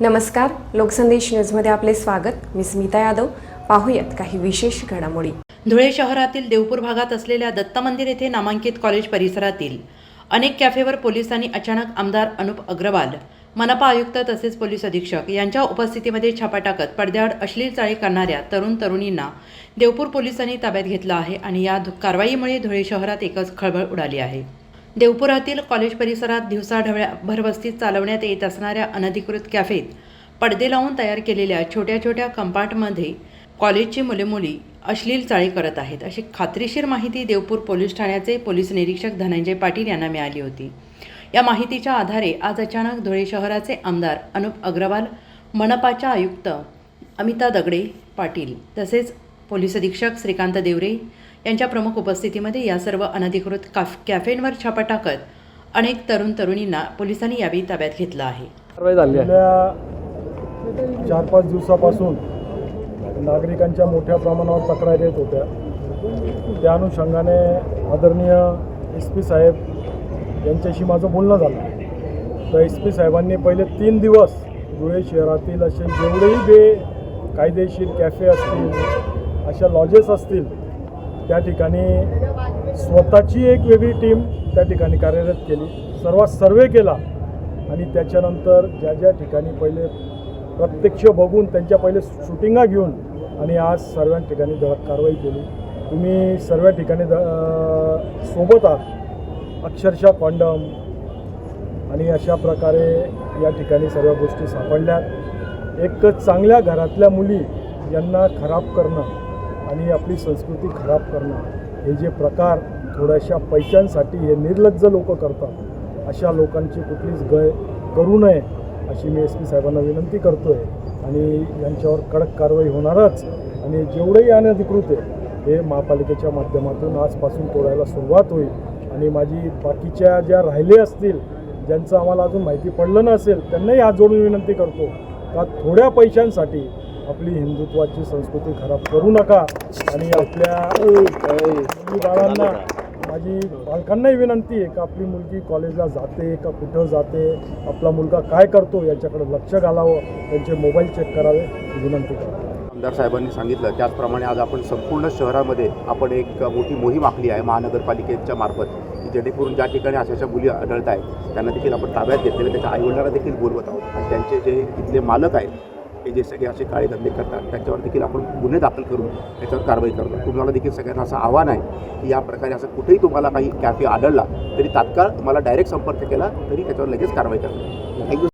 नमस्कार लोकसंदेश न्यूजमध्ये आपले स्वागत. मी स्मिता यादव. पाहूयात काही विशेष घडामोडी. धुळे शहरातील देवपूर भागात असलेल्या दत्त मंदिर येथे नामांकित कॉलेज परिसरातील अनेक कॅफेवर पोलिसांनी अचानक आमदार अनुप अग्रवाल मनपा आयुक्त तसेच पोलीस अधीक्षक यांच्या उपस्थितीमध्ये छापा टाकत पडद्याआड अश्लील चाळी करणाऱ्या तरुण तरुणींना देवपूर पोलिसांनी ताब्यात घेतलं आहे आणि या धु- कारवाईमुळे धुळे शहरात एकच खळबळ उडाली आहे. देवपुरातील कॉलेज परिसरात दिवसाढवळ्या भरवस्तीत चालवण्यात येत असणाऱ्या अनधिकृत कॅफेत पडदे लावून तयार केलेल्या छोट्या छोट्या कंपार्टमध्ये कॉलेजची मुले मुली अश्लील चाळी करत आहेत. अशी खात्रीशीर माहिती देवपूर पोलीस ठाण्याचे पोलीस निरीक्षक धनंजय पाटील यांना मिळाली होती. या माहितीच्या आधारे आज अचानक धुळे शहराचे आमदार अनुप अग्रवाल मनपाच्या आयुक्त अमिता दगडे पाटील तसेच पोलीस अधीक्षक श्रीकांत देवरे यांच्या प्रमुख उपस्थितीमध्ये या सर्व अनधिकृत काफ कॅफेंवर छापा टाकत अनेक तरुण तरुणींना पोलिसांनी यावेळी ताब्यात घेतलं आहे. कारवाई झाली आहे. गेल्या चार पाच दिवसापासून नागरिकांच्या मोठ्या प्रमाणावर तक्रारी येत होत्या. त्या अनुषंगाने आदरणीय एस पी साहेब यांच्याशी माझं बोलणं झालं. तर एस पी साहेबांनी पहिले तीन दिवस धुळे शहरातील असे जेवढेही बे कायदेशीर कॅफे असतील अशा लॉजेस असतील त्या ठिकाणी स्वतःची एक वेगळी टीम त्या ठिकाणी कार्यरत केली. सर्वात सर्वे केला आणि त्याच्यानंतर ज्या ज्या ठिकाणी पहिले प्रत्यक्ष बघून त्यांच्या पहिले शूटिंगा घेऊन आणि आज सर्व ठिकाणी कारवाई केली. तुम्ही सर्व ठिकाणी द सोबत आहात. अक्षरशः कॉन्डम आणि अशा प्रकारे या ठिकाणी सर्व गोष्टी सापडल्यात. एक चांगल्या घरातल्या मुली यांना खराब करणं आणि आपली संस्कृती खराब करणं हे जे प्रकार थोड्याशा पैशांसाठी हे निर्लज्ज लोक करतात अशा लोकांची कुठलीच गय करू नये अशी मी एस पी साहेबांना विनंती करतो आहे आणि यांच्यावर कडक कारवाई होणारच. आणि जेवढेही अनधिकृत आहे हे महापालिकेच्या माध्यमातून आजपासून तोडायला सुरुवात होईल. आणि माझी बाकीच्या ज्या राहिले असतील ज्यांचं आम्हाला अजून माहिती पडलं नसेल त्यांनाही हात जोडून विनंती करतो. का थोड्या पैशांसाठी आपली हिंदुत्वाची संस्कृती खराब करू नका आणि आपल्या बाळांना माझी पालकांनाही विनंती आहे का आपली मुलगी कॉलेजला जाते का कुठं जाते? आपला मुलगा काय करतो याच्याकडे लक्ष घालावं त्यांचे मोबाईल चेक करावे विनंती करतो. आमदार साहेबांनी सांगितलं त्याचप्रमाणे आज आपण संपूर्ण शहरामध्ये आपण एक मोठी मोहीम आखली आहे महानगरपालिकेच्या मार्फत की जेणेकरून ज्या ठिकाणी अशा अशा मुली आढळत आहेत त्यांना देखील आपण ताब्यात घेतलेले त्याच्या आईवडिलांना देखील बोलवत आहोत. आणि त्यांचे जे इथले मालक आहेत हे जे सगळे असे काळे धंदे करतात त्यांच्यावर देखील आपण गुन्हे दाखल करून त्याच्यावर कारवाई करतो. तुम्हाला देखील सगळ्यांना असं आव्हान आहे की या प्रकारे असं कुठेही तुम्हाला काही कॅफे आढळला तरी तात्काळ तुम्हाला डायरेक्ट संपर्क केला तरी त्याच्यावर लगेच कारवाई करतो. थँक्यू